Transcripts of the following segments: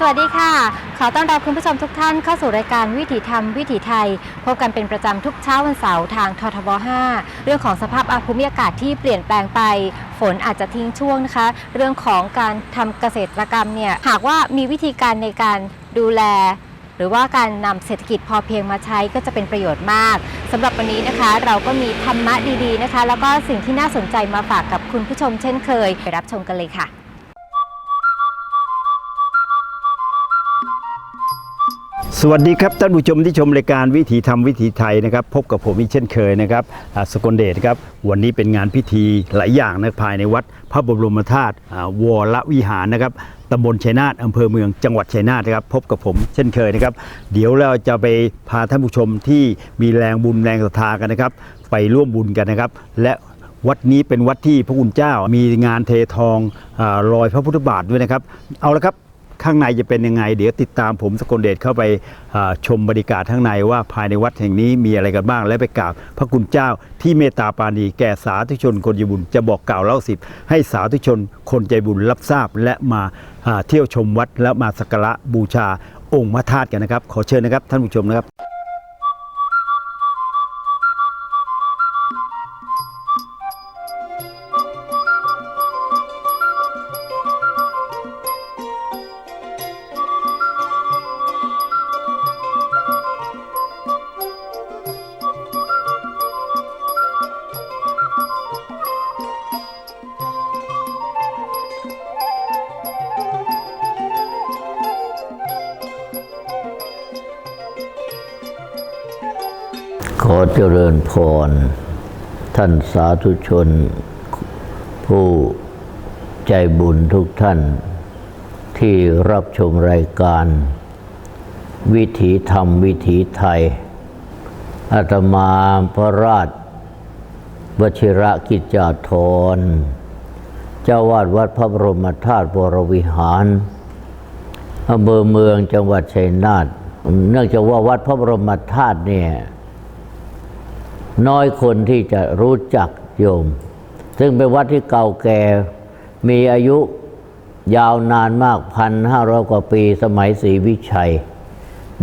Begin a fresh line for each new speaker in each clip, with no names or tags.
สวัสดีค่ะ ขอต้อนรับคุณผู้ชมทุกท่านเข้าสู่รายการวิถีธรรมวิถีไทย พบกันเป็นประจำทุกเช้าวันเสาร์ทางททบ 5 เรื่องของสภาพอาภูมิอากาศที่เปลี่ยนแปลงไป ฝนอาจจะทิ้งช่วงนะคะ เรื่องของการทำเกษตรกรรมเนี่ย หากว่ามีวิธีการในการดูแล หรือว่าการนำเศรษฐกิจพอเพียงมาใช้ก็จะเป็นประโยชน์มากสำหรับวันนี้นะคะ เราก็มีธรรมะดีๆนะคะ แล้วก็สิ่งที่น่าสนใจมาฝากกับคุณผู้ชมเช่นเคยไปรับชมกันเลยค่ะ
วัสดีครับท่านผู้ชมที่ชมรายการวิถีธรรมวิถีไทยนะครับ พบกับผมอีกเช่นเคยนะครับสกลเดชครับวันนี้เป็นงานพิธีหลายอย่างนะภายในวัดพระบรมธาตุวรวิหารนะครับตำบลชัยนาทอำเภอเมืองจังหวัดชัยนาทนะครับ พบกับผมเช่นเคยนะครับ เดี๋ยวเราจะไปพาท่านผู้ชมที่มีแรงบุญแรงศรัทธากันนะครับ ไปร่วมบุญกันนะครับ และวัดนี้เป็นวัดที่พระคุณเจ้ามีงานเททองอรอยพระพุทธบาทด้วยนะครับ เอาละครับ ข้างในจะเป็นยังไง เดี๋ยวติดตามผมสกลเดชเข้าไปชมบรรยากาศข้างในว่าภายในวัดแห่งนี้มีอะไรกันบ้าง และไปกราบพระคุณเจ้าที่เมตตาปาณีแก่สาธุชนคนใจบุญจะบอกกล่าวเล่าสิบให้สาธุชนคนใจบุญรับทราบและมาอ่าเที่ยวชมวัดและมาสักการะบูชาองค์พระธาตุกันนะครับ ขอเชิญนะครับท่านผู้ชมนะครับ
ริญพร ท่านสาธุชน ผู้ใจบุญทุกท่าน ที่รับชมรายการ วิถีธรรมวิถีไทยอาตมาพระราชวชิระกิจจาธรเจ้าวาดวัดพระบรมธาตุวรวิหารอำเภอเมืองจังหวัดชัยนาทเนื่องจากว่าวัดพระบรมธาตุเนี่ย น้อยคนที่จะรู้จักโยม ซึ่งเป็นวัดที่เก่าแก่มีอายุยาวนานมากพันห้าร้อยกว่าปีสมัยศรีวิชัย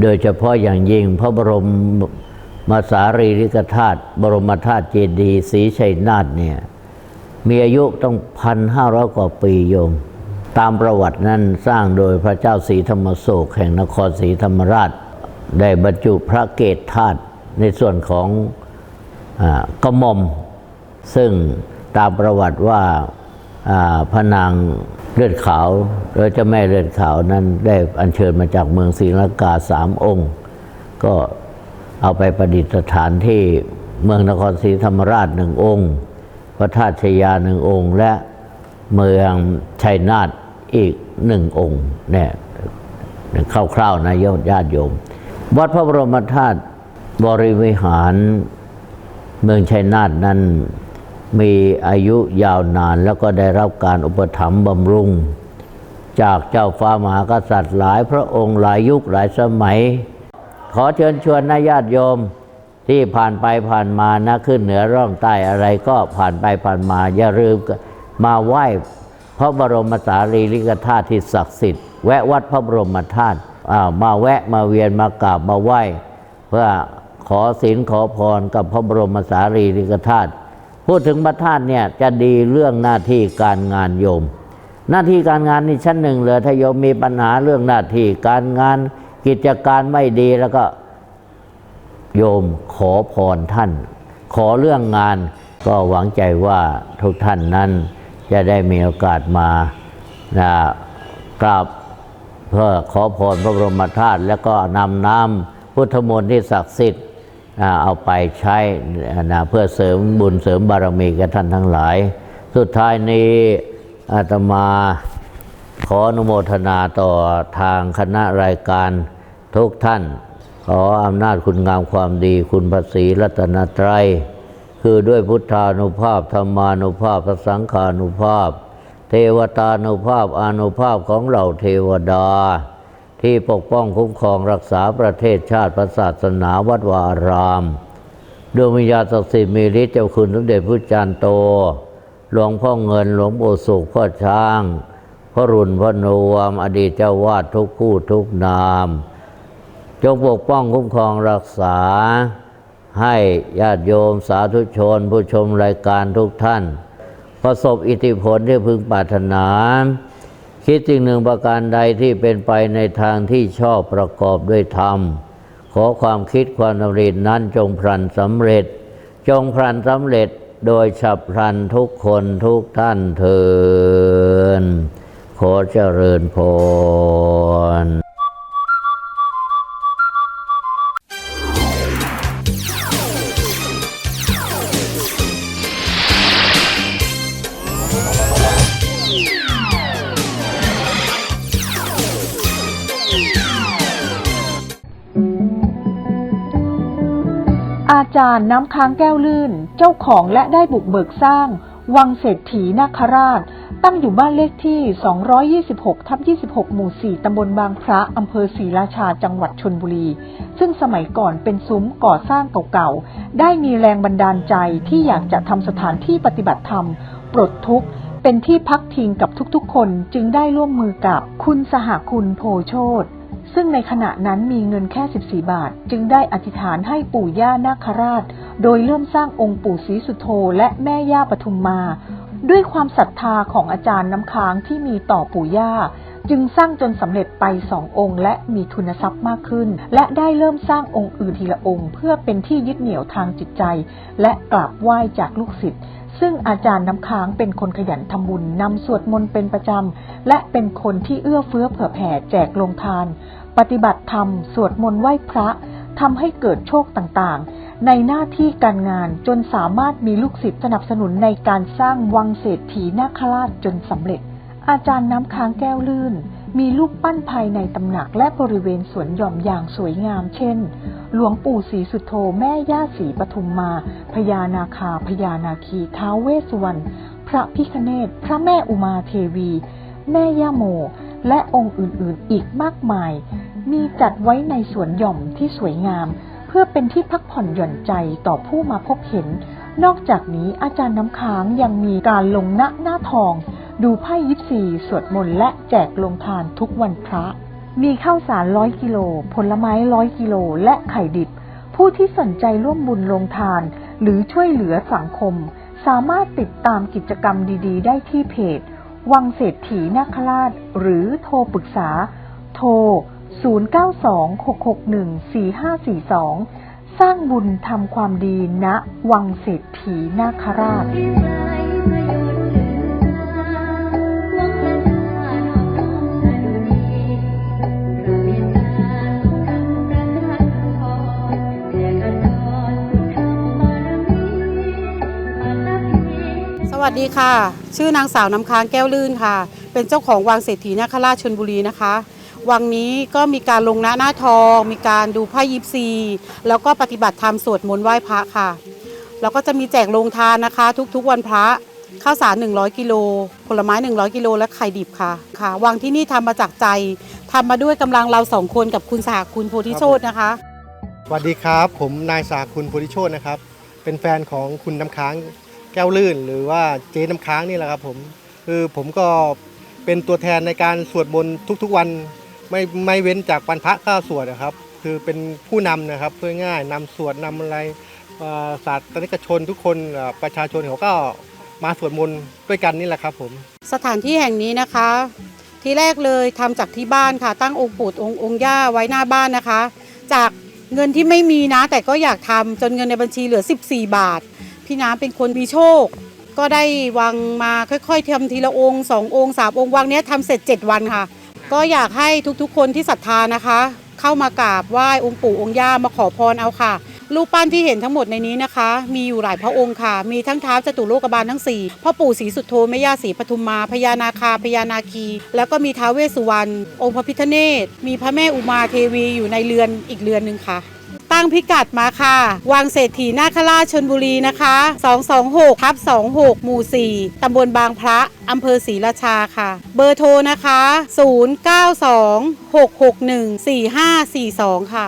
โดยเฉพาะอย่างยิ่งพระบรมมาสารีริกธาตุบรมธาตุเจดีย์ศรีชัยนาทเนี่ยมีอายุต้องพันห้าร้อยกว่าปีโยม ตามประวัตินั้นสร้างโดยพระเจ้าศรีธรรมโศกแห่งนครศรีธรรมราช ได้บรรจุพระเกศธาตุในส่วนของ กระหม่อม ซึ่งตามประวัติว่าพระนางเลือดขาวโดยเจ้าแม่เลือดขาวนั้นได้อัญเชิญมาจากเมืองศรีลังกาสามองค์ ก็เอาไปประดิษฐานที่เมืองนครศรีธรรมราชหนึ่งองค์ พระธาตุชยาหนึ่งองค์ และเมืองชัยนาทอีกหนึ่งองค์เนี่ยคร่าวๆนะญาติโยม วัดพระบรมธาตุบริวิหาร เมืองชัยนาทนั้นมีอายุยาวนานแล้วก็ได้รับการอุปถัมภ์บำรุง จากเจ้าฟ้ามหากษัตริย์หลายพระองค์หลายยุคหลายสมัย ขอเชิญชวนนะญาติโยมที่ผ่านไปผ่านมานะขึ้นเหนือร่องใต้อะไรก็ผ่านไปผ่านมา อย่าลืมมาไหว้พระบรมสารีริกธาตุที่ศักดิ์สิทธิ์แวะวัดพระบรมธาตุมาแวะมาเวียนมากราบมาไหว้เพื่อ ขอศีลขอพรกับพระบรมสารีริกธาตุพูดถึงพระธาตุเนี่ยจะดีเรื่องหน้าที่การงานโยม หน้าที่การงานนี่ชั้นหนึ่งเลยถ้าโยมมีปัญหาเรื่องหน้าที่การงานกิจการไม่ดีแล้วก็โยมขอพรท่าน ขอเรื่องงานก็หวังใจว่าทุกท่านนั้นจะได้มีโอกาสมานะกราบเพื่อขอพรพระบรมธาตุแล้วก็นำน้ำพุทธมนต์ที่ศักดิ์สิทธิ์ เอาไปใช้นะเพื่อเสริมบุญเสริมบารมีกับท่านทั้งหลาย สุดท้ายนี้อาตมาขออนุโมทนาต่อทางคณะรายการทุกท่าน ขออำนาจคุณงามความดีคุณภาษีรัตนตรัย คือด้วยพุทธานุภาพธรรมานุภาพพระสังฆานุภาพ เทวตานุภาพอานุภาพของเราเทวดา ที่ปกป้องคุ้มครองรักษาประเทศชาติศาสนาวัดวารามดวงวิญญาณศักดิ์สิทธิ์มีฤทธิ์เจ้าคุณสมเด็จพระจารย์โต หลวงพ่อเงินหลวงปู่สุขพ่อช้างพ่อรุ่นพ่อโนวม อดีตเจ้าวาดทุกผู้ทุกนาม จงปกป้องคุ้มครองรักษา ให้ญาติโยมสาธุชน ผู้ชมรายการทุกท่าน ประสบอิทธิพลที่พึงปรารถนา คิดสิ่งหนึ่งประการใดที่เป็นไปในทางที่ชอบประกอบด้วยธรรม ขอความคิดความดำรินั้นจงพลันสำเร็จ จงพลันสำเร็จโดยฉับพลันทุกคนทุกท่านเทินขอเจริญพร
จารย์น้ำค้างแก้วลื่น เจ้าของและได้บุกเบิกสร้าง วังเศรษฐีนาคราช ตั้งอยู่บ้านเลขที่ 226 ทับ 26 หมู่ 4 ตำบลบางพระอำเภอศรีราชาจังหวัดชนบุรี ซึ่งสมัยก่อนเป็นซุ้มก่อสร้างเก่าๆ ได้มีแรงบันดาลใจที่อยากจะทำสถานที่ปฏิบัติธรรม ปลดทุกข์ เป็นที่พักพิงกับทุกๆ คนจึงได้ร่วมมือกับคุณสหคุณโพโชต ซึ่งในขณะนั้นมีเงินแค่ 14 บาท จึงได้อธิษฐานให้ปู่ย่านาคราช โดยเริ่มสร้างองค์ปู่ศรีสุโธและแม่ย่าปทุมมา ด้วยความศรัทธาของอาจารย์น้ำค้างที่มีต่อปู่ย่า จึงสร้างจนสำเร็จไปสององค์ และมีทุนทรัพย์มากขึ้น และได้เริ่มสร้างองค์อื่นทีละองค์ เพื่อเป็นที่ยึดเหนี่ยวทางจิตใจ และกราบไหว้จากลูกศิษย์ซึ่งอาจารย์น้ำค้างเป็นคนขยันทำบุญนำสวดมนต์เป็นประจำ และเป็นคนที่เอื้อเฟื้อเผื่อแผ่แจกลงทาน ปฏิบัติธรรม สวดมนต์ไหว้พระทำให้เกิดโชคต่างๆ ในหน้าที่การงานจนสามารถมีลูกศิษย์สนับสนุนในการสร้างวังเศรษฐีนาคราชจนสำเร็จ อาจารย์น้ำค้างแก้วลื่น มีรูปปั้นภายในตำหนักและบริเวณสวนหย่อมอย่างสวยงาม เช่น หลวงปู่ศรีสุโธแม่ย่าศรีปทุมมาพญานาคาพญานาคีท้าวเวสสุวรรณพระพิคเนศพระแม่อุมาเทวี แม่ย่าโมและองค์อื่นๆ อีกมากมาย มีจัดไว้ในสวนหย่อมที่สวยงาม เพื่อเป็นที่พักผ่อนหย่อนใจต่อผู้มาพบเห็น นอกจากนี้อาจารย์น้ำค้างยังมีการลงหน้าหน้าทอง ดูไพ่ยิปซีสวดมนต์และแจกลงทานทุกวันพระ มีข้าวสารร้อยกิโล ผลไม้ร้อยกิโลและไข่ดิบ ผู้ที่สนใจร่วมบุญลงทาน หรือช่วยเหลือสังคม สามารถติดตามกิจกรรมดี ๆ ได้ที่เพจ วังเศรษฐีนาคราช หรือโทรปรึกษา โทร 0926614542 สร้างบุญทำความดีณวังเศรษฐีนาคราช
สวัสดีค่ะ ชื่อนางสาวน้ำค้างแก้วลื่นค่ะ เป็นเจ้าของวังเศรษฐีนาคราชชนบุรีนะคะ วังนี้ก็มีการลงหน้าหน้าทอง มีการดูไพ่ยิปซี แล้วก็ปฏิบัติธรรมสวดมนต์ไหว้พระค่ะ แล้วก็จะมีแจกโรงทานนะคะ ทุกๆวันพระข้าวสาร 100 กิโล ผลไม้ 100 กิโล และไข่ดิบค่ะ ค่ะ วังที่นี่ทำมาจากใจทำมาด้วยกำลังเราสองคนกับคุณสหคุณโพธิโชตนะคะ
สวัสดีครับ ผมนายสาคุณโพธิโชตนะครับ เป็นแฟนของคุณน้ำค้างแก้วลื่น หรือว่าเจ๊น้ำค้างนี่แหละครับผม คือผมก็เป็นตัวแทนในการสวดมนต์ทุกๆวัน ไม่ไม่เว้นจากวันพระก็สวดนะครับ คือเป็นผู้นำนะครับเพื่อง่ายนำสวดนำอะไรเอ่อศาสนิกชนทุกคนประชาชนเขาก็มาสวดมนต์ด้วยกันนี่แหละครับผม
สถานที่แห่งนี้นะคะ ที่แรกเลยทำจากที่บ้านค่ะ ตั้งองค์ปู่องค์องค์ย่าไว้หน้าบ้านนะคะ จากเงินที่ไม่มีนะ แต่ก็อยากทำจนเงินในบัญชีเหลือ 14 บาท พี่น้ำเป็นคนมีโชค ก็ได้วางมาค่อยๆทำทีละองค์สององค์สามองค์วางเนี้ยทำเสร็จ 7 วันค่ะ ก็อยากให้ทุกๆ คนที่ศรัทธานะคะ เข้ามากราบไหว้องค์ปู่องค์ย่ามาขอพรเอาค่ะรูปปั้นที่เห็นทั้งหมดในนี้นะคะ มีอยู่หลายพระองค์ค่ะ มีทั้งเท้าวจตุโลกบาลทั้ง 4พ่อปู่ศรีสุโธแม่ย่าศรีปทุมมาพญานาคาพญานาคี แล้วก็มีท้าวเวสสุวรรณองค์พระพิฆเนศมีพระแม่อุมาเทวีอยู่ในเรือนอีกเรือนหนึ่งค่ะ ตั้งพิกัดมาค่ะ วังเศรษฐีนาคราชชนบุรีนะคะ 226ทับ26 หมู่ 4 ตำบลบางพระ อำเภอศรีราชาค่ะ เบอร์โทรนะคะ 0926614542 ค่ะ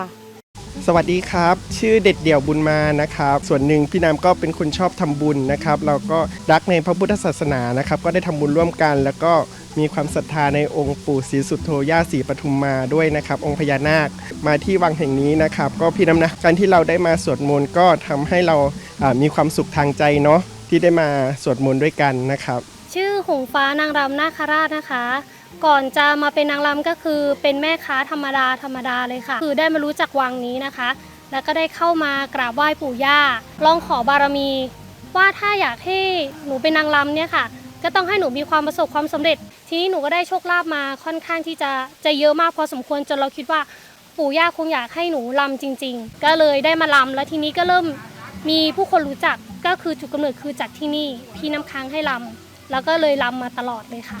สวัสดีครับ ชื่อเด็ดเดี่ยวบุญมานะครับ ส่วนหนึ่งพี่น้ำก็เป็นคนชอบทำบุญนะครับ เราก็รักในพระพุทธศาสนานะครับ ก็ได้ทำบุญร่วมกัน แล้วก็มีความศรัทธาในองค์ปู่ศรีสุโธย่าศรีปทุมมาด้วยนะครับ องค์พญานาคมาที่วังแห่งนี้นะครับ ก็พี่น้ำนะการที่เราได้มาสวดมนต์ก็ทำให้เราอ่ามีความสุขทางใจเนาะที่ได้มาสวดมนต์ด้วยกันนะครับ
ชื่อหงฟ้านางรำนาคราชนะคะ ก่อนจะมาเป็นนางรำก็คือเป็นแม่ค้าธรรมดาธรรมดาเลยค่ะ คือได้มารู้จักวังนี้นะคะ แล้วก็ได้เข้ามากราบไหว้ปู่ย่าลองขอบารมี ว่าถ้าอยากให้หนูเป็นนางรำเนี่ยค่ะ ก็ต้องให้หนูมีความประสบความสำเร็จ ทีนี้หนูก็ได้โชคลาภมาค่อนข้างที่จะจะเยอะมากพอสมควรจนเราคิดว่าปู่ย่าคงอยากให้หนูรำจริง ๆ ก็เลยได้มาลำแล้วทีนี้ก็เริ่มมีผู้คนรู้จักก็คือจุดกำเนิดคือจากที่นี่พี่น้ำค้างให้ลำ แล้วก็เลยรำมาตลอดเลยค่ะ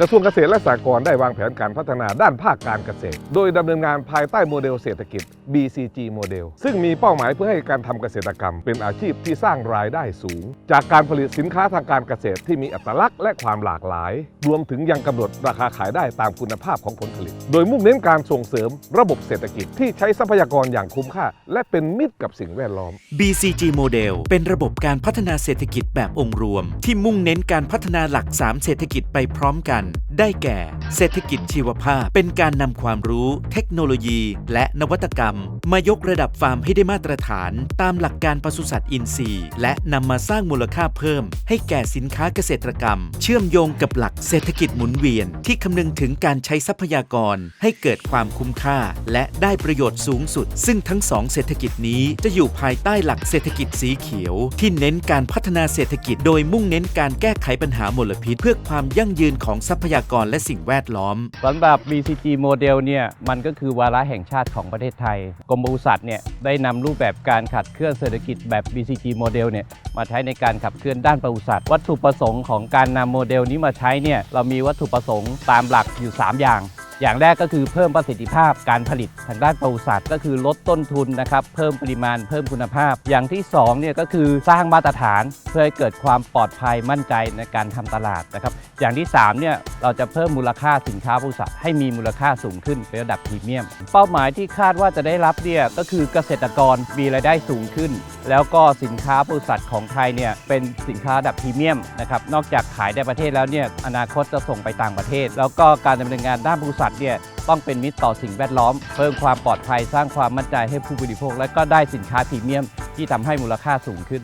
กระทรวงเกษตรและสหกรณ์ได้วางแผนการพัฒนาด้านภาคการเกษตร โดยดำเนินงานภายใต้โมเดลเศรษฐกิจ BCG โมเดล ซึ่งมีเป้าหมายเพื่อให้การทำเกษตรกรรม เป็นอาชีพที่สร้างรายได้สูง จากการผลิตสินค้าทางการเกษตรที่มีอัตลักษณ์และความหลากหลาย รวมถึงยังกำหนดราคาขายได้ตามคุณภาพของผลผลิต โดยมุ่งเน้นการส่งเสริมระบบเศรษฐกิจที่ใช้ทรัพยากรอย่างคุ้มค่า และเป็นมิตรกับสิ่งแวดล้อม
BCG โมเดลเป็นระบบการพัฒนาเศรษฐกิจแบบองค์รวม ที่มุ่งเน้นการพัฒนาหลัก 3 เศรษฐกิจไปพร้อมกันได้แก่ เศรษฐกิจชีวภาพ เป็นการนำความรู้ เทคโนโลยี และนวัตกรรม มายกระดับฟาร์มให้ได้มาตรฐาน ตามหลักการปศุสัตว์อินทรีย์ และนำมาสร้างมูลค่าเพิ่ม ให้แก่สินค้าเกษตรกรรม เชื่อมโยงกับหลักเศรษฐกิจหมุนเวียน ที่คำนึงถึงการใช้ทรัพยากร ให้เกิดความคุ้มค่า และได้ประโยชน์สูงสุด ซึ่งทั้งสองเศรษฐกิจนี้จะอยู่ภายใต้หลักเศรษฐกิจสีเขียว ที่เน้นการพัฒนาเศรษฐกิจ โดยมุ่งเน้นการแก้ไขปัญหามลพิษ เพื่อความยั่งยืนของทรัพยากรและสิ่งแวดล้อม
สำหรับ BCG โมเดลเนี่ยมันก็คือวาระแห่งชาติของประเทศไทย กรมปศุสัตว์เนี่ยได้นำรูปแบบการขับเคลื่อนเศรษฐกิจแบบ BCG โมเดลเนี่ยมาใช้ในการขับเคลื่อนด้านปศุสัตว์วัตถุประสงค์ของการนำโมเดลนี้มาใช้เนี่ยเรามีวัตถุประสงค์ตามหลักอยู่ 3 อย่าง อย่างแรกก็คือเพิ่มประสิทธิภาพการผลิตทางด้านปศุสัตว์ก็คือลดต้นทุนนะครับเพิ่มปริมาณเพิ่มคุณภาพ อย่างที่2เนี่ยก็คือสร้างมาตรฐานเพื่อให้เกิดความปลอดภัยมั่นใจในการทำตลาดนะครับอย่างที่3เนี่ยเราจะเพิ่มมูลค่าสินค้าปศุสัตว์ให้มีมูลค่าสูงขึ้นเป็นระดับพรีเมียม เป้าหมายที่คาดว่าจะได้รับเนี่ยก็คือเกษตรกรมีรายได้สูงขึ้น แล้วก็สินค้าปศุสัตว์ของไทยเนี่ยเป็นสินค้าระดับพรีเมียมนะครับนอกจากขายในประเทศแล้วเนี่ยอนาคตจะส่งไปต่างประเทศ แล้วก็การดำเนินงานด้านปศุสัตว์เนี่ยต้องเป็นมิตรต่อสิ่งแวดล้อม เพิ่มความปลอดภัยสร้างความมั่นใจให้ผู้บริโภค และก็ได้สินค้าพรีเมียมที่ทำให้มูลค่าสูงขึ้น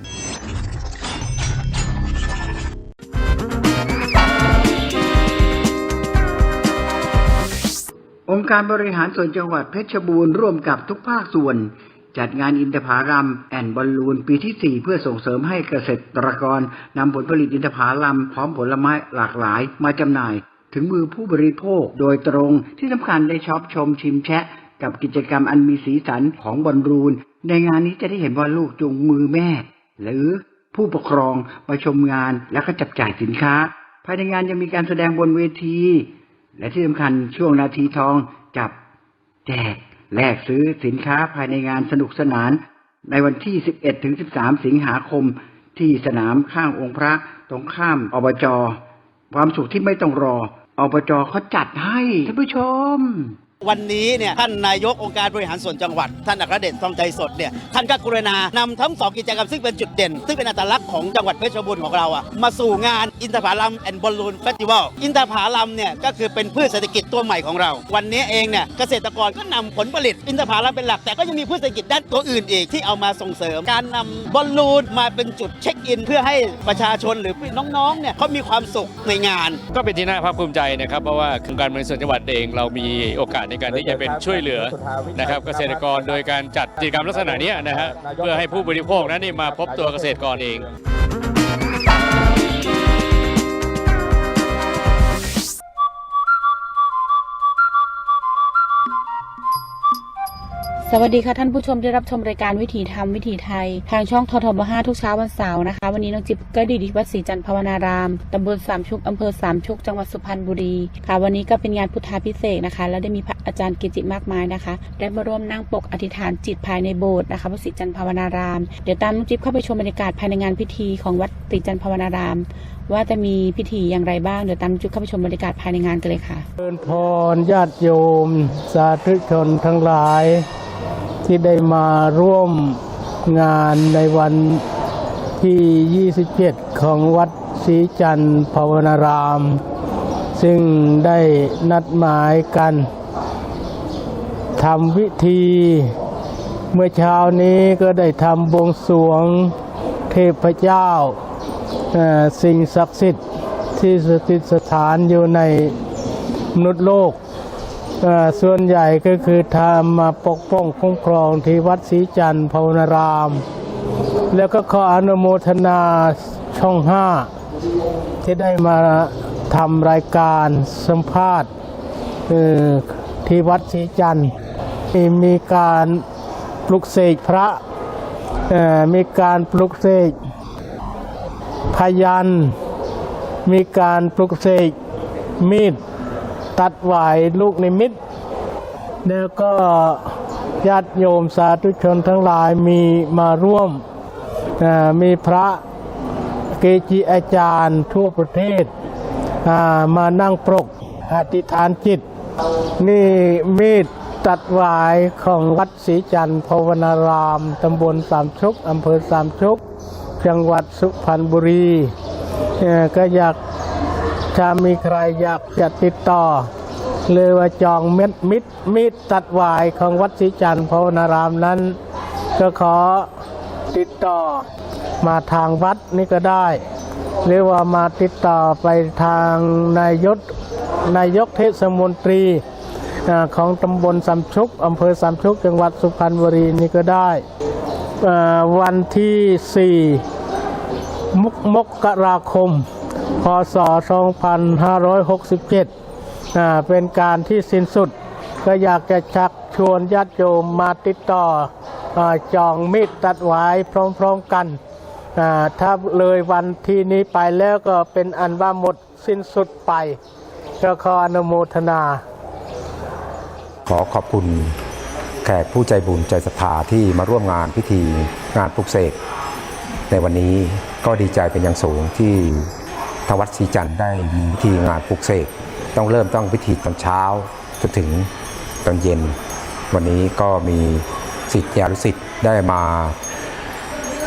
องค์การบริหารส่วนจังหวัดเพชรบูรณ์ร่วมกับทุกภาคส่วน จัดงานอินทผลัมแอนบอลลูนปีที่ 4 เพื่อส่งเสริมให้เกษตรกรนำผลผลิตอินทผลัมพร้อมผลไม้หลากหลายมาจำหน่าย ถึงมือผู้บริโภคโดยตรงที่สำคัญได้ช็อปชมชิมแชะ กับกิจกรรมอันมีสีสันของบอลลูน ในงานนี้จะได้เห็นว่าลูกจูงมือแม่ หรือผู้ปกครองมาชมงานแล้วก็จับจ่ายสินค้า ภายในงานยังมีการแสดงบนเวที และที่สำคัญช่วงนาทีทองจับแจกแลกซื้อสินค้าภายในงานสนุกสนาน ในวันที่ 11ถึง13 สิงหาคม ที่สนามข้างองค์พระตรงข้ามอบจความสุขที่ไม่ต้องรอ อบจเขาจัดให้ท่านผู้ชม
วันนี้เนี่ยท่านนายกองค์การบริหารส่วนจังหวัด ท่านอัครเดชทองใจสดเนี่ยท่านก็กรุณานำทั้งสองกิจกรรมซึ่งเป็นจุดเด่น ซึ่งเป็นอัตลักษณ์ของจังหวัดเพชรบูรณ์ของเราอะมาสู่งานอินทผลัมแอนด์บอลลูนเฟสติวัลอินทผลัมเนี่ยก็คือเป็นพืชเศรษฐกิจตัวใหม่ของเรา วันนี้เองเนี่ยเกษตรกรก็นำผลผลิตอินทผลัมเป็นหลัก แต่ก็ยังมีพืชเศรษฐกิจด้านตัวอื่นอีกที่เอามาส่งเสริม การนำบอลลูนมาเป็นจุดเช็คอิน เพื่อให้ประชาชนหรือน้องๆเนี่ยเขามีความสุขในงาน
ก็เป็นที่น่าภาคภูมิใจนะครับเพราะว่าโครงการบริษัทจังหวัดเองเรามีโอกาสในการที่จะเป็นช่วยเหลือนะครับเกษตรกรโดยการจัดกิจกรรมลักษณะเนี้ยนะฮะเพื่อให้ผู้บริโภคนั้นนี่มาพบตัวเกษตรกรเอง
สวัสดีค่ะท่านผู้ชมที่รับชมรายการวิถีธรรมวิถีไทย ทางช่องททบ5ทุกเช้าวันเสาร์นะคะ วันนี้น้องจิ๊บก็ดีที่วัดศรีจันทร์ภาวนารามตำบลสามชุกอำเภอสามชุกจังหวัดสุพรรณบุรีค่ะ วันนี้ก็เป็นงานพุทธาพิเศษนะคะ และได้มีพระอาจารย์กิจิมากมายนะคะ ได้มาร่วมนั่งปกอธิษฐานจิตภายในโบสถ์นะคะวัดศรีจันทร์ภาวนาราม เดี๋ยวตามน้องจิ๊บเข้าไปชมบรรยากาศภายในงานพิธีของวัดศรีจันทร์ภาวนาราม ว่าจะมีพิธีอย่างไรบ้างเดี๋ยวตามน้องจิ๊บเข้าไปชมบรรยากาศภายในงานกันเลยค่ะ
เชิญพรญาติโยม สาธุชนทั้งหลาย ที่ได้มาร่วมงานในวันที่ 27 ของวัดศรีจันทร์ภาวนาราม ซึ่งได้นัดหมายกันทำพิธี เมื่อเช้านี้ก็ได้ทำบวงสรวงเทพเจ้า สิ่งศักดิ์สิทธิ์ที่สถิตสถานอยู่ในมนุษย์โลก ส่วนใหญ่ก็คือทำมาปกป้องคุ้มครองที่วัดศรีจันทร์ภาวนาราม แล้วก็ขออนุโมทนาช่องห้าที่ได้มาทำรายการสัมภาษณ์ที่วัดศรีจันทร์มีมีการปลุกเสกพระมีการปลุกเสกพยัน มีการปลุกเสกมีด ตัดหวายลูกนิมิต แล้วก็ญาติโยมสาธุชนทั้งหลายมีมาร่วม มีพระเกจิอาจารย์ทั่วประเทศ มานั่งปรกอธิษฐานจิต นี่มีดตัดหวายของวัดศรีจันทร์ภาวนาราม ตำบลสามชุกอำเภอสามชุก จังหวัดสุพรรณบุรี ก็อยาก ถ้ามีใครอยากจะติดต่อหรือว่าจองเม็ดมิดมีดตัดวายของวัดศรีจันทร์ภาวนารามนั้น ก็ขอติดต่อมาทางวัดนี่ก็ได้ หรือว่ามาติดต่อไปทางนายกนายกเทศมนตรีของตำบลสามชุกอำเภอสามชุกจังหวัดสุพรรณบุรีนี่ก็ได้วันที่ 4 มกมกราคม พศ 2567อ่าเป็นการที่สิ้นสุด ก็อยากจะชักชวนญาติโยมมาติดต่ออจองมีดตัดไว้พร้อมๆกันถ้าเลยวันที่นี้ไปแล้วก็เป็นอันว่าหมดสิ้นสุดไปก็ขออนุโมทนา
ขอขอบคุณแขกผู้ใจบุญใจศรัทธาที่มาร่วมงานพิธีงานปลุกเสกในวันนี้ก็ดีใจเป็นอย่างสูงที่ วัดศรีจันทร์ได้มีพิธีงานปลุกเสกต้องเริ่มต้องพิธีตอนเช้าจนถึงตอนเย็น วันนี้ก็มีสิทธิานุสิทธิ์ได้มา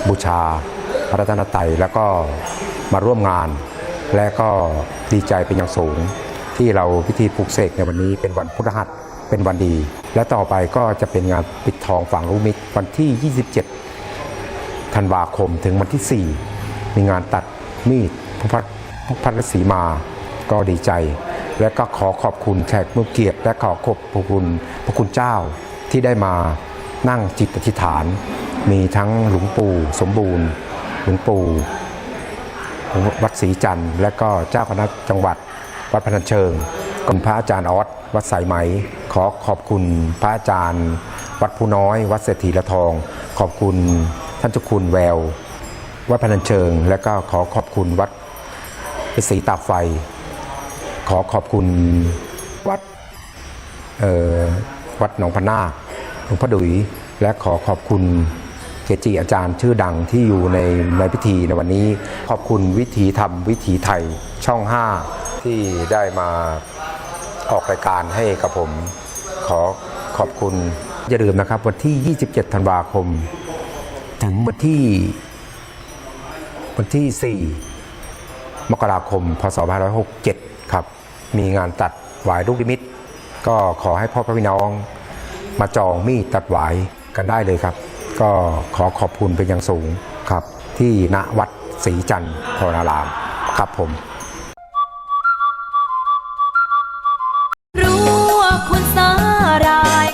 บูชาพระรัตนตรัยแล้วก็มาร่วมงาน และก็ดีใจเป็นอย่างสูง ที่เราพิธีปลุกเสกในวันนี้เป็นวันพุทธหัสเป็นวันดี และต่อไปก็จะเป็นงานปิดทองฝังลูกมิตรวันที่ 27ธันวาคมถึงวันที่ 4 มีงานตัดมีดพระพัด พระพัดศรีมาก็ดีใจ และก็ขอขอบคุณแขกผู้เกียรติและขอขอบพระคุณพระคุณเจ้าที่ได้มานั่งจิตอธิษฐาน มีทั้งหลวงปู่สมบูรณ์หลวงปู่วัดศรีจันทร์ และก็เจ้าคณะจังหวัดวัดพนัญเชิงคุณพระอาจารย์ออสวัดสายไหม ขอขอบคุณพระอาจารย์ วัดผู้น้อย วัดเศรษฐีละทอง ขอบคุณท่านเจ้าคุณแวว วัดพนัญเชิง และก็ขอขอบคุณวัด ฤาษีตาไฟ ขอขอบคุณวัดวัดหนองพนาหลวงพ่อดุยและขอขอบคุณเกจิอาจารย์ชื่อดังที่อยู่ในในพิธีในวันนี้ ขอบคุณวิถีธรรมวิถีไทยช่อง 5 ที่ได้มาออกรายการให้กับผม ขอขอบคุณอย่าลืมนะครับ วันที่ 27 ธันวาคม ถึงวันที่วันที่ 4 มกราคม พศ 2567 ครับ มีงานตัดหวายลูกนิมิต ก็ขอให้พ่อพระพี่น้อง มาจองมีดตัดหวายกันได้เลยครับ ก็ขอขอบคุณเป็นอย่างสูงครับ ที่ณวัดศรีจันทร์พราราม ครับผม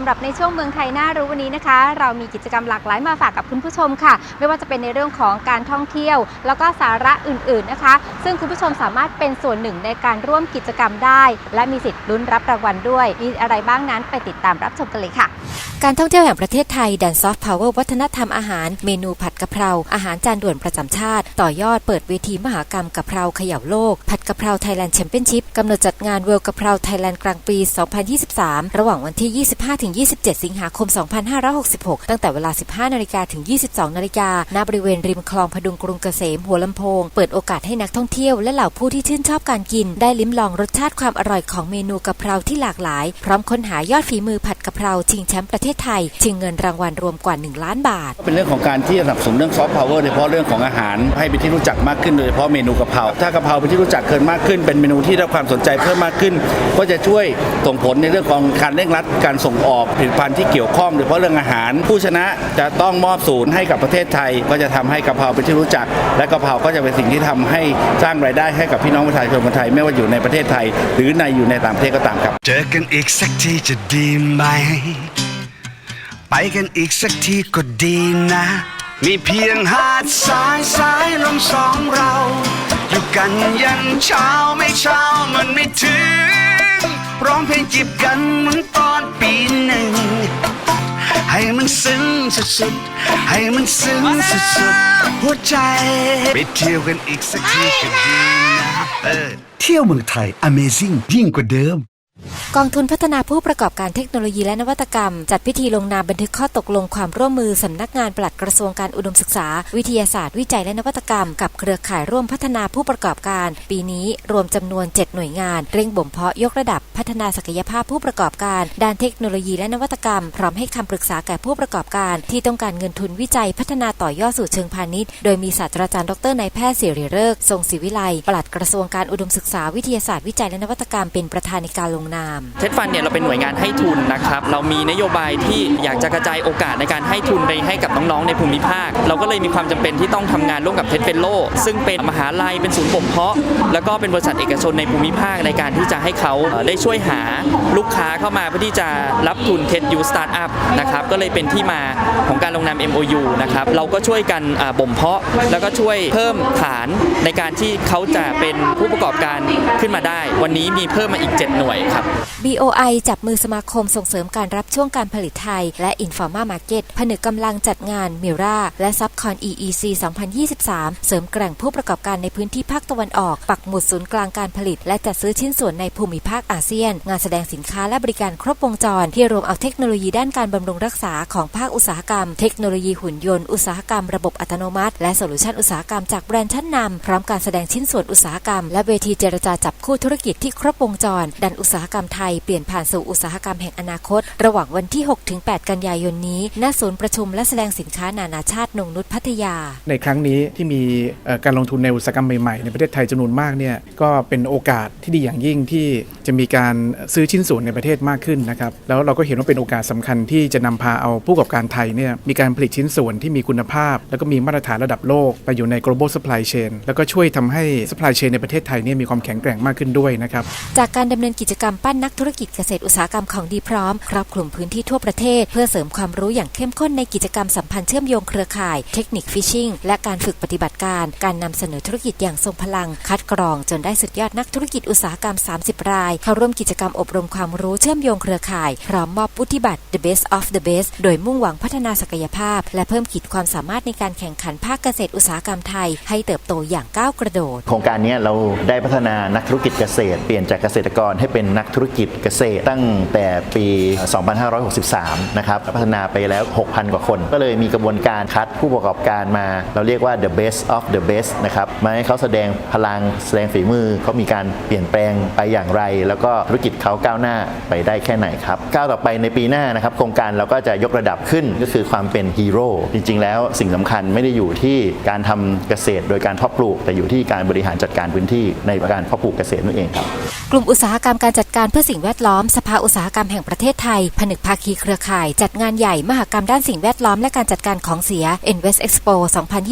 สำหรับในช่วงเมืองไทยน่ารู้วันนี้นะคะ เรามีกิจกรรมหลากหลายมาฝากกับคุณผู้ชมค่ะ ไม่ว่าจะเป็นในเรื่องของการท่องเที่ยว แล้วก็สาระอื่นๆนะคะ ซึ่งคุณผู้ชมสามารถเป็นส่วนหนึ่งในการร่วมกิจกรรมได้ และมีสิทธิ์ลุ้นรับรางวัลด้วย มีอะไรบ้างนั้นไปติดตามรับชมกันเลยค่ะ การท่องเที่ยวแห่งประเทศไทยดันซอฟต์พาวเวอร์วัฒนธรรมอาหาร เมนูผัดกะเพราอาหารจานด่วนประจำชาติ ต่อยอดเปิดเวทีมหากรรมกะเพราเขย่าโลก ผัดกะเพราไทยแลนด์แชมเปี้ยนชิพกำหนดจัดงานเวิลด์กะเพราไทยแลนด์กลางปี 2023 ระหว่างวันที่ 25 25-27 สิงหาคม 2566 ตั้งแต่เวลา 15 นาฬิกาถึง 22 นาฬิกาณบริเวณริมคลองพดุงกรุงเกษมหัวลำโพง เปิดโอกาสให้นักท่องเที่ยวและเหล่าผู้ที่ชื่นชอบการกิน ได้ลิ้มลองรสชาติความอร่อยของเมนูกะเพราที่หลากหลาย พร้อมค้นหายอดฝีมือผัดกะเพราชิงแชมป์ประเทศไทย ชิงเงินรางวัลรวมกว่า 1 ล้านบาท
เป็นเรื่องของการที่สนับสนุนเรื่องซอฟต์พาวเวอร์โดยเฉพาะเรื่องของอาหาร ให้เป็นที่รู้จักมากขึ้นโดยเฉพาะเมนูกะเพราถ้ากะเพราเป็นที่รู้จักเกินมากขึ้น เป็นเมนูที่ได้รับความสนใจเพิ่มมากขึ้น ก็จะช่วยส่งผลในเรื่องของการเร่งรัดการส่งออกผลิตภัณฑ์ที่เกี่ยวข้องโดยเฉพาะเรื่องอาหาร ผู้ชนะจะต้องมอบศูนย์ให้กับประเทศไทย ก็จะทำให้กะเพราเป็นที่รู้จัก และกะเพราก็จะเป็นสิ่งที่ทำให้สร้างรายได้ให้กับพี่น้องประชาชนคนไทยไม่ว่าอยู่ในประเทศไทย หรือในอยู่ในต่างประเทศก็ตามครับ
เจอกันอีกสักทีจะดีไหม ไปกันอีกสักทีก็ดีนะ มีเพียงหาดสายสายลมสองเรา อยู่กันยันเช้าไม่เช้ามันไม่ถึง ร้องเพลงจีบกันเหมือนตอนปีหนึ่ง ให้มันซึ้งสุดๆ ให้มันซึ้งสุดๆ หัวใจ ไปเที่ยวกันอีกสักทีก็ดีนะเออ เที่ยวเมืองไทย Amazing ยิ่งกว่าเดิม
กองทุนพัฒนาผู้ประกอบการเทคโนโลยีและนวัตกรรม จัดพิธีลงนามบันทึกข้อตกลงความร่วมมือสำนักงานปลัดกระทรวงการอุดมศึกษา วิทยาศาสตร์วิจัยและนวัตกรรม กับเครือข่ายร่วมพัฒนาผู้ประกอบการ ปีนี้รวมจำนวน 7 หน่วยงาน เร่งบ่มเพาะยกระดับพัฒนาศักยภาพผู้ประกอบการ ด้านเทคโนโลยีและนวัตกรรม พร้อมให้คำปรึกษาแก่ผู้ประกอบการ ที่ต้องการเงินทุนวิจัยพัฒนาต่อยอดสู่เชิงพาณิชย์ โดยมีศาสตราจารย์ดรนายแพทย์สิริฤกษ์ทรงศิวิไลปลัดกระทรวงการอุดมศึกษาวิทยาศาสตร์วิจัยและนวัตกรรมเป็นประธานในการลงนาม
เทดฟันเนี่ยเราเป็นหน่วยงานให้ทุนนะครับ เรามีนโยบายที่อยากจะกระจายโอกาสในการให้ทุนไปให้กับน้องๆในภูมิภาค เราก็เลยมีความจำเป็นที่ต้องทำงานร่วมกับเทดเฟลโลซึ่งเป็นมหาลัยเป็นศูนย์บ่มเพาะ แล้วก็เป็นบริษัทเอกชนในภูมิภาคในการที่จะให้เขาได้ช่วยหาลูกค้าเข้ามาเพื่อที่จะรับทุนเทดยูสตาร์ทอัพนะครับก็เลยเป็นที่มาของการลงนาม MOU นะครับเราก็ช่วยกันบ่มเพาะ แล้วก็ช่วยเพิ่มฐานในการที่เขาจะเป็นผู้ประกอบการขึ้นมาได้ วันนี้มีเพิ่มมาอีก 7 หน่วยครับ
BOI จับมือสมาคมส่งเสริมการรับช่วงการผลิตไทย และ Informa Market ผนึกกำลังจัดงาน Mira และซับคอน EEC 2023 เสริมแกร่งผู้ประกอบการในพื้นที่ภาคตะวันออก ปักหมุดศูนย์กลางการผลิต และจัดซื้อชิ้นส่วนในภูมิภาคอาเซียน งานแสดงสินค้าและบริการครบวงจร ที่รวมเอาเทคโนโลยีด้านการบำรุงรักษาของภาคอุตสาหกรรม เทคโนโลยีหุ่นยนต์อุตสาหกรรมระบบอัตโนมัติ และโซลูชันอุตสาหกรรมจากแบรนด์ชั้นนำพร้อมการแสดงชิ้นส่วนอุตสาหกรรม และเวทีเจรจาจับคู่ธุรกิจที่ครบวงจรดันอุตสาหกรรมไทยเปลี่ยนผ่านสู่อุตสาหกรรมแห่งอนาคต ระหว่างวันที่ 6-8 กันยายนนี้ ณ ศูนย์ประชุมและแสดงสินค้านานาชาตินงนุชพัทยา
ในครั้งนี้ที่มีเอ่อการลงทุนในอุตสาหกรรมใหม่ๆ ในประเทศไทยจำนวนมากเนี่ยก็เป็นโอกาสที่ดีอย่างยิ่งที่จะมีการซื้อชิ้นส่วนในประเทศมากขึ้นนะครับแล้วเราก็เห็นว่าเป็นโอกาสสำคัญที่จะนำพาเอาผู้ประกอบการไทยเนี่ยมีการผลิตชิ้นส่วนที่มีคุณภาพ แล้วก็มีมาตรฐานระดับโลกไปอยู่ใน global supply chain แล้วก็ช่วยทำให้ supply chain ในประเทศไทยเนี่ยมีความแข็งแกร่งมากขึ้นด้วยนะครับ
จากการดำเนินกิจกรรมปั้นนักธุรกิจเกษตรอุตสาหกรรมของดีพร้อม ครอบคลุมพื้นที่ทั่วประเทศ เพื่อเสริมความรู้อย่างเข้มข้นในกิจกรรมสัมพันธ์เชื่อมโยงเครือข่าย เทคนิคฟิชชิงและการฝึกปฏิบัติการ การนำเสนอธุรกิจอย่างทรงพลัง คัดกรองจนได้สุดยอดนักธุรกิจอุตสาหกรรม 30 ราย เข้าร่วมกิจกรรมอบรมความรู้เชื่อมโยงเครือข่าย พร้อมมอบวุฒิบัตร The Best of the Best โดยมุ่งหวังพัฒนาศักยภาพ และเพิ่มขีดความสามารถในการแข่งขันภาคเกษตรอุตสาหกรรมไทย ให้เติบโตอย่างก้าวกระโดด
โครงการนี้เราได้พัฒนานักธุรกิจเกษตรเปลี่ยนจากเกษตรกรให้เป็นนักธุรกิจเกษตรตั้งแต่ปี 2563 นะครับ พัฒนาไปแล้ว 6,000 กว่าคน ก็เลยมีกระบวนการคัดผู้ประกอบการมา เราเรียกว่า the best of the best นะครับ มาให้เขาแสดงพลังแสดงฝีมือเขามีการเปลี่ยนแปลงไปอย่างไร แล้วก็ธุรกิจเขาก้าวหน้าไปได้แค่ไหนครับก้าวต่อไปในปีหน้านะครับโครงการเราก็จะยกระดับขึ้นก็คือความเป็นฮีโร่จริง ๆ แล้วสิ่งสำคัญไม่ได้อยู่ที่การทำเกษตร โดยการเพาะปลูก แต่อยู่ที่การบริหารจัดการพื้นที่ในการเพาะปลูกเกษตรนั่นเองครับ
กลุ่มอุตสาหกรรมการจัดการการเพื่อสิ่งแวดล้อมสภาอุตสาหกรรมแห่งประเทศไทย ผนึกภาคีเครือข่าย จัดงานใหญ่มหกรรมด้านสิ่งแวดล้อมและการจัดการของเสีย Invest Expo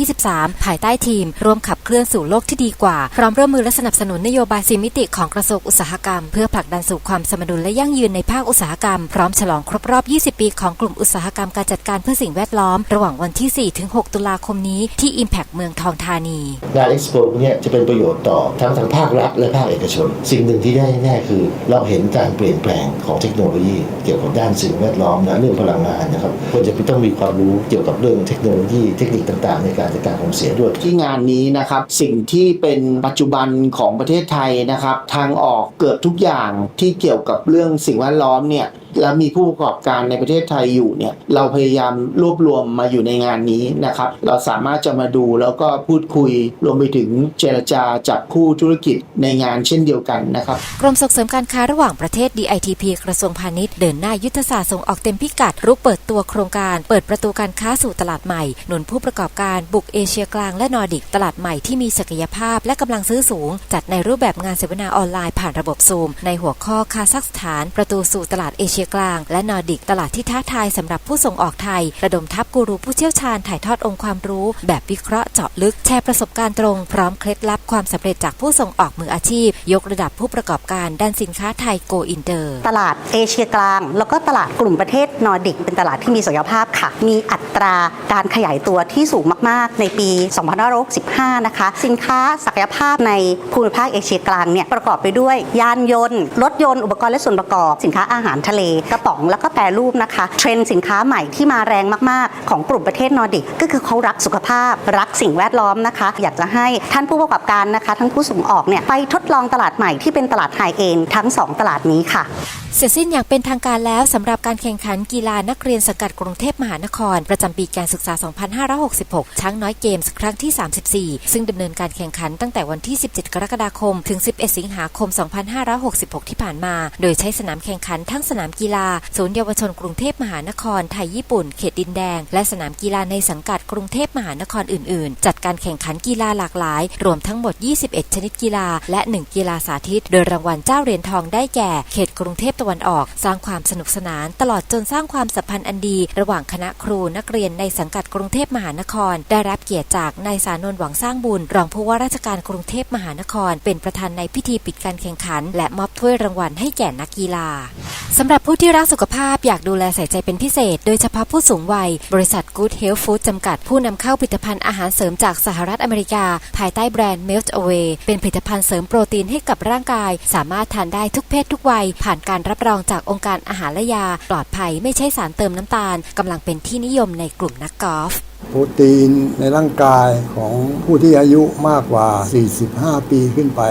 2023 ภายใต้ทีม ร่วมขับเคลื่อนสู่โลกที่ดีกว่า พร้อมร่วมมือและสนับสนุนนโยบายสีมิติของกระทรวงอุตสาหกรรม เพื่อผลักดันสู่ความสมดุลและยั่งยืนในภาคอุตสาหกรรม พร้อมฉลองครบรอบ 20 ปีของกลุ่มอุตสาหกรรมการจัดการเพื่อสิ่งแวดล้อม ระหว่างวันที่ 4-6 ตุลาคมนี้ที่ Impact เมืองทองธานี
งานเอ็กซ์โปเนี่ยจะเป็นประโยชน์ต่อทั้งทางภาครัฐและภาคเอกชน สิ่งหนึ่งที่ได้แน่คือเราเห็นการเปลี่ยนแปลงของเทคโนโลยี เกี่ยวกับด้านสิ่งแวดล้อมและเรื่องพลังงานนะครับควรจะต้องมีความรู้เกี่ยวกับเรื่องเทคโนโลยี เทคนิคต่างๆ ในการจัดการของเสียด้วย
ที่งานนี้นะครับสิ่งที่เป็นปัจจุบันของประเทศไทยนะครับ ทางออกเกือบทุกอย่างที่เกี่ยวกับเรื่องสิ่งแวดล้อมเนี่ย และมีผู้ประกอบการในประเทศไทยอยู่เนี่ยเราพยายามรวบรวมมาอยู่ในงานนี้นะครับ เราสามารถจะมาดูแล้วก็พูดคุยรวมไปถึงเจรจาจับคู่ธุรกิจในงานเช่นเดียวกันนะครับ
กรมส่งเสริมการค้าระหว่างประเทศ DITP กระทรวงพาณิชย์เดินหน้ายุทธศาสตร์ส่งออกเต็มพิกัดรุกเปิดตัวโครงการเปิดประตูการค้าสู่ตลาดใหม่หนุนผู้ประกอบการบุกเอเชียกลางและนอร์ดิกตลาดใหม่ที่มีศักยภาพและกำลังซื้อสูง จัดในรูปแบบงานเสวนาออนไลน์ผ่านระบบซูมในหัวข้อคาซัคสถาน ประตูสู่ตลาดเอเชียกลาง และนอร์ดิกตลาดที่ท้าทายสำหรับผู้ส่งออกไทย ระดมทัพกูรูผู้เชี่ยวชาญถ่ายทอดองค์ความรู้ แบบวิเคราะห์เจาะลึกแชร์ประสบการณ์ตรงพร้อมเคล็ดลับความสำเร็จจากผู้ส่งออกมืออาชีพ ยกระดับผู้ประกอบการด้านสินค้าไทยโกอินเตอร์
ตลาดเอเชียกลาง แล้วก็ตลาดกลุ่มประเทศนอร์ดิก เป็นตลาดที่มีศักยภาพค่ะ มีอัตราการขยายตัวที่สูงมาก ๆ ในปี 2565 นะคะ สินค้าศักยภาพในภูมิภาคเอเชียกลางเนี่ยประกอบไปด้วยยานยนต์ รถยนต์อุปกรณ์และส่วนประกอบ สินค้าอาหารทะเลกระป๋องแล้วก็แปรรูปนะคะ เทรนด์สินค้าใหม่ที่มาแรงมากๆ ของกลุ่มประเทศนอร์ดิกก็คือเขารักสุขภาพ รักสิ่งแวดล้อมนะคะ อยากจะให้ท่านผู้ประกอบการนะคะ ทั้งผู้ส่งออกเนี่ยไปทดลองตลาดใหม่ที่เป็นตลาดไฮเอ็นทั้งสองตลาดนี้ค่ะ
เสร็จสิ้นอย่างเป็นทางการแล้วสำหรับการแข่งขันกีฬานักเรียนสังกัดกรุงเทพมหานคร ประจำปีการศึกษา 2566 ช้างน้อยเกมส์ครั้งที่ 34 ซึ่งดำเนินการแข่งขันตั้งแต่วันที่ 17 กรกฎาคม ถึง 11 สิงหาคม 2566 ที่ผ่านมา โดยใช้สนามแข่งขันทั้งสนามกีฬา ศูนย์เยาวชนกรุงเทพมหานคร ไทยญี่ปุ่น เขตดินแดง และสนามกีฬาในสังกัดกรุงเทพมหานครอื่น ๆ จัดการแข่งขันกีฬาหลากหลาย รวมทั้งหมด 21 ชนิดกีฬา และ 1 กีฬาสาธิต โดยรางวัลเจ้าเหรียญทองได้แก่ เขตกรุงเทพตะวันออก สร้างความสนุกสนาน ตลอดจนสร้างความสัมพันธ์อันดี ระหว่างคณะครูนักเรียนในสังกัดกรุงเทพมหานคร ได้รับเกียรติจากนายสานนท์หวังสร้างบุญ รองผู้ว่าราชการกรุงเทพมหานคร เป็นประธานในพิธีปิดการแข่งขัน และมอบถ้วยรางวัลให้แก่นักกีฬาสำหรับผู้ที่รักสุขภาพอยากดูแลใส่ใจเป็นพิเศษ โดยเฉพาะผู้สูงวัย บริษัท Good Health Food จำกัด ผู้นำเข้าผลิตภัณฑ์อาหารเสริมจากสหรัฐอเมริกา ภายใต้แบรนด์ Melt Away เป็นผลิตภัณฑ์เสริมโปรตีนให้กับร่างกาย สามารถทานได้ทุกเพศทุกวัย ผ่านการรับรองจากองค์การอาหารและยา ปลอดภัยไม่ใช่สารเติมน้ำตาลกำลังเป็นที่นิยมในกลุ่มนักกอล์ฟ
โปรตีนในร่างกายของผู้ที่อายุมากกว่า 45 ปีขึ้นไป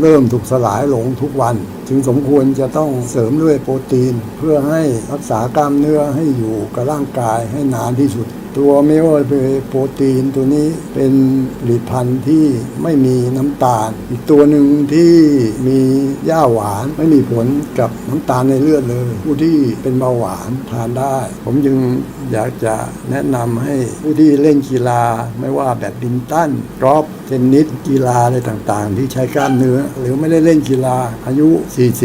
เริ่มถูกสลายลงทุกวัน จึงสมควรจะต้องเสริมด้วยโปรตีน เพื่อให้รักษากล้ามเนื้อให้อยู่กับร่างกายให้นานที่สุด ตัวเมโอเโปรตีนตัวนี้เป็นผลิตภัณฑ์ที่ไม่มีน้ำตาล อีกตัวหนึ่งที่มีย่าหวานไม่มีผลกับน้ำตาลในเลือดเลย ผู้ที่เป็นเบาหวานทานได้ ผมจึงอยากจะแนะนำให้ผู้ที่เล่นกีฬาไม่ว่าแบดมินตันกรอล์ฟเทนนิสกีฬาอะไรต่างๆ ที่ใช้กล้ามเนื้อ หรือไม่ได้เล่นกีฬาอายุ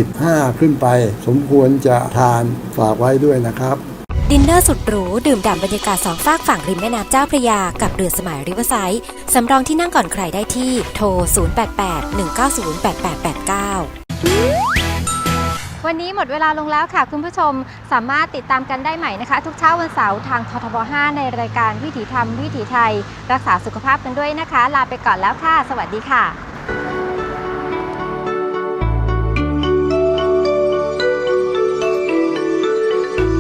45 ขึ้นไป สมควรจะทานฝากไว้ด้วยนะครับ
ดินเนอร์สุดหรู ดื่มด่ำบรรยากาศสองฝากฝั่งริมแม่น้ำเจ้าพระยา กับเรือสมัยริเวอร์ไซด์สำรองที่นั่งก่อนใครได้ที่โทร 088 190 8889
วันนี้หมดเวลาลงแล้วค่ะคุณผู้ชมสามารถติดตามกันได้ใหม่นะคะ ทุกเช้าวันเสาร์ทางททบ 5 ในรายการวิถีธรรมวิถีไทย รักษาสุขภาพกันด้วยนะคะ ลาไปก่อนแล้วค่ะ สวัสดีค่ะ